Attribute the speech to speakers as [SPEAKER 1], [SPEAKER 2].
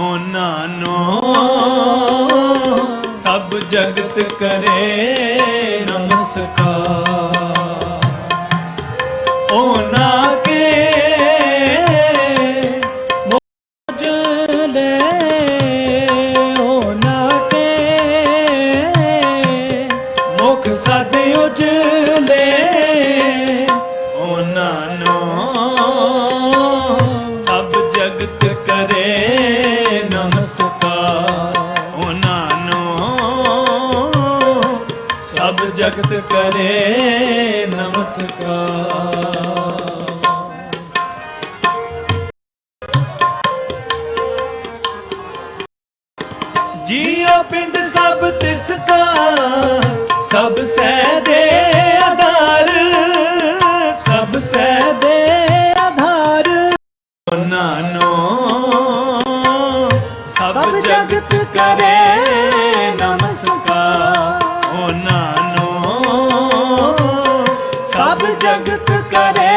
[SPEAKER 1] ਉਹਨਾਂ ਨੂੰ ਸਭ ਜਗਤ ਕਰੇ ਨਮਸਕਾਰ। ਉਹਨਾਂ ਕੇ ਮੋਜ ਲੈ ਸਦ ਉਜਲੇ। ਉਹਨਾਂ ਨੂੰ ਸਭ ਜਗਤ ਕਰੇ ਸਭ ਜਗਤ ਕਰੇ ਨਮਸਕਾਰ। ਜੀਓ ਪਿੰਡ ਸਭ ਤਿਸ ਕਾ ਸਭ ਸਹਿ ਦੇ ਆਧਾਰ। ਸਭ ਸਹਿ ਦੇ ਆਧਾਰ। ਉਹਨਾਂ ਨੂੰ ਸਭ ਜਗਤ ਕਰੇ ਨਮਸਕਾਰ। ਉਹਨਾਂ ਨੂੰ ਸਭ ਜਗਤ ਕਰੇ